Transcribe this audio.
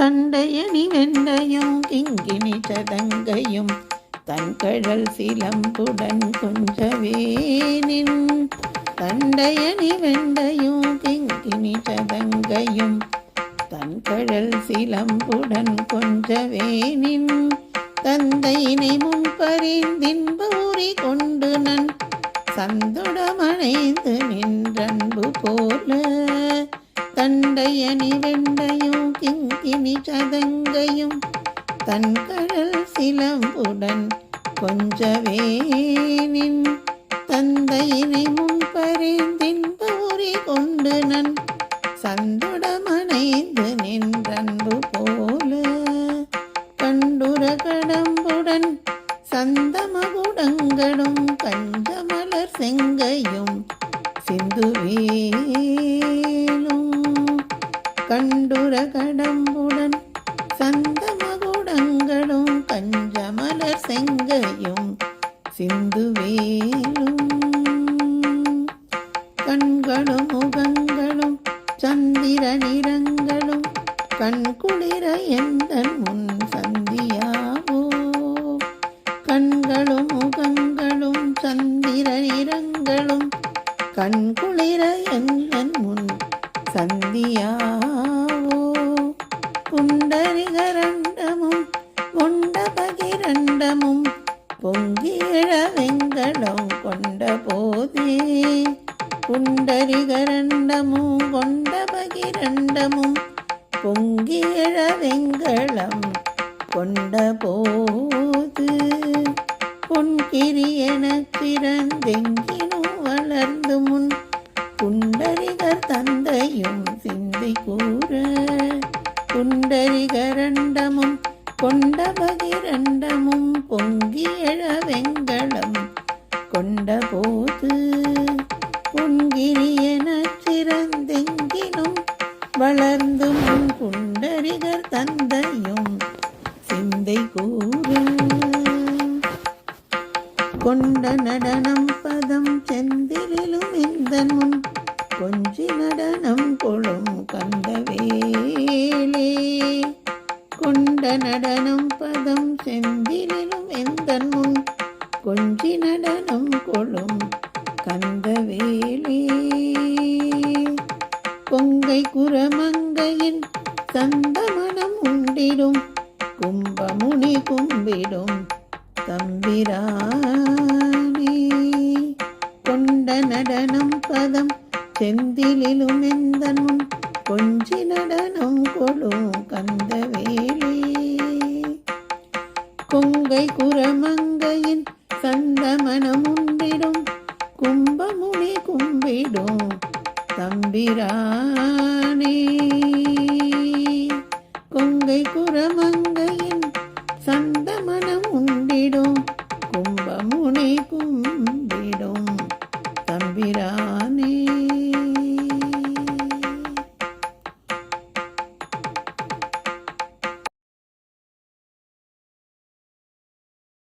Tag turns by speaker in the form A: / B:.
A: தண்டையணி வெண்டையும் கிங்கினி சதங்கையும் தன்கழல் சிலம்புடன் கொஞ்சவேனின் தண்டையணி வெண்டையும் கிங்கினி சதங்கையும் தன்கழல் சிலம்புடன் கொஞ்சவேனின் தந்தையினை முன்பறிந்தின்ப உரி கொண்டு நன் சந்தோ தன் கடல் சிலம்புடன் கொஞ்சவேனின் தந்தையினை முன்பறிந்தின்ப உரி கொண்டு நன். சந்துடமனைந்து நின்றன்பு போல கண்டுர கடம்புடன் சந்தமகுடங்களும் கஞ்சமலர் செங்கையும் சிந்துவேலும். கண்டுர கடம்புடன் சந்தம சந்தமகுடங்களும் கஞ்சமலர் செங்கையும் சிந்துவேலும் கண்களும் முகங்களும் சந்திர நிறங்களும் கண் குளிர எந்த முன் சந்தியாவோ? கண்களும் முகங்களும் சந்திர நிறங்களும் கண் குளிர எந்த முன் சந்தியா புண்டரிகரண்டமும் கொண்ட பகிரண்டமும் பொங்கிழ வெங்கலம் கொண்ட போது பொன்கிரி எனப் பிறந்தெங்கினும் வளர்ந்து முன் புண்டரிகர் தந்தையும் சிந்தை கூற புண்டரிகரண்டமும் கொண்ட பகிரண்டமும் பொங்கியழ வெங்களம் கொண்ட போது பொன்கிரி சிறந்தெங்கினும் வளர்ந்து முன் புண்டரிகர் தந்தையும் சிந்தை கூறும். கொண்ட நடனம் பதம் செந்திலும் இந்த முன் கொஞ்சி நடனம் கொழும் கண்டவேளே கொண்ட நடனம் பதம் செந்திலும் எந்த முன் கொஞ்சி நடனம் கொழும் கந்தவேலே பொங்கை குரமங்கையின் சந்தமனம் உண்டிடும். கும்பமுனி கும்பிடும் தம்பிரானே. கொண்ட நடனம் பதம் செந்திலும் எந்தனும் முன்? கொஞ்சி நடனம் கொடும் கந்தவேலே கொங்கை குரமங்கையின் சந்தமனம் தம்பிரானே கொங்கை குரமங்கையின் சந்த மனம் உண்டிடும் கும்பமுனை கும்ப